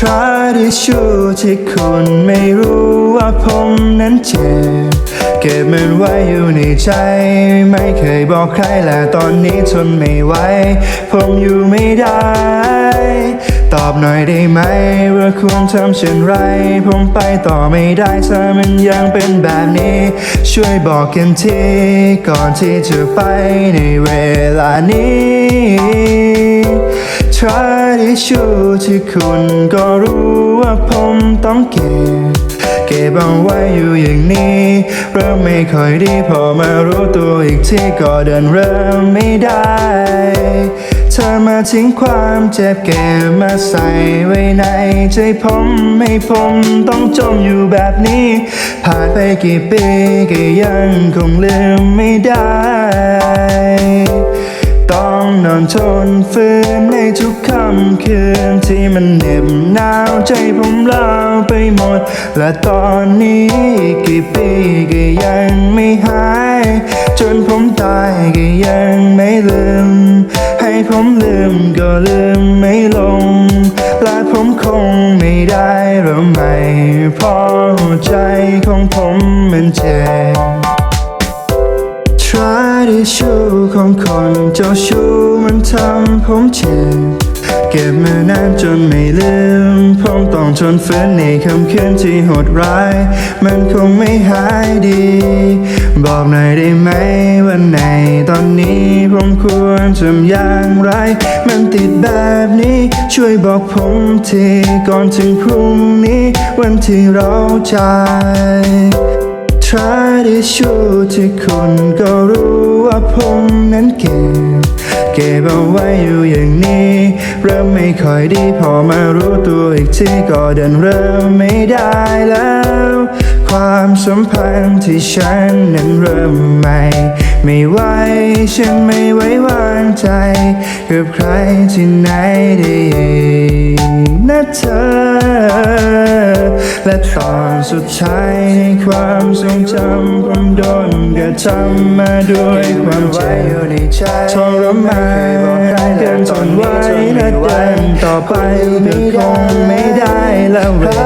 ทิชชู่ที่คุณไม่รู้ว่าผมนั้นเจ็บ เก็บมันไว้อยู่ในใจ ไม่เคยบอกใครและตอนนี้ทนไม่ไหว ผมอยู่ไม่ได้ ตอบหน่อยได้ไหม ว่าควรทำเช่นไร ผมไปต่อไม่ได้ถ้ามันยังเป็นแบบนี้ ช่วยบอกกันที ก่อนที่จะไปในเวลานี้ ทราดิชูที่คุณก็รู้ว่าผมต้องเก็บ เก็บเอาไว้อยู่อย่างนี้เริ่มไม่ค่อยดีพอมารู้ตัวอีกทีก็เดินเริ่มไม่ได้ เธอมาทิ้งความเจ็บเก็บมาใส่ไว้ในใจผมให้ผมต้องจมอยู่แบบนี้ ผ่านไปกี่ปีก็ยังคงลืมไม่ได้ อนอนทนฝืนในทุกค่ำคืนที่มันเหน็บหนาวใจผมเล่าไปหมด และตอนนี้กี่ปีก็ยังไม่หาย จนผมตายก็ยังไม่ลืม ให้ผมลืมก็ลืมไม่ลง และผมคงไม่ได้หรือไม่เพราะใจของผมมันเจ็บ ราดิชูของคนเจ้าชู้มันทำผมเจ็บเก็บมานานจนไม่ลืม ผมต้องทนฝืนในคำคืนที่โหดร้าย มันคงไม่หายดี บอกหน่อยได้ไหมวันไหนตอนนี้ผมควรทำอย่างไร มันติดแบบนี้ ช่วยบอกผมทีก่อนถึงพรุ่งนี้ วันที่เราจาก ทราดิชูที่คุณก็รู้ว่าผมนั้นเก็บ เก็บเอาไว้อยู่อย่างนี้ เริ่มไม่ค่อยดีพอมารู้ตัวอีกทีก็เดินเริ่มไม่ได้แล้ว ความสัมพันธ์ที่ฉันนั้นเริ่มใหม่ ไม่ไหวฉันไม่ไว้วางใจ กับใครที่ไหนได้นะเธอ และตอนสุดท้ายในความทรงจำผมโดนกระทำมาด้วยความเจ็บทรมานเกินทนไหวและเดินต่อไปก็คงไม่ได้แล้วเวล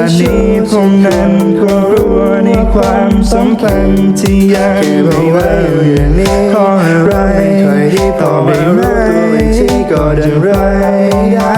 านี้ผมนั้นก็กลัวในความสัมพันธ์ที่ยังไม่ไว้อย่างนี้ขออะไรต่อไปไหมที่ก็เดินไรหาเธอ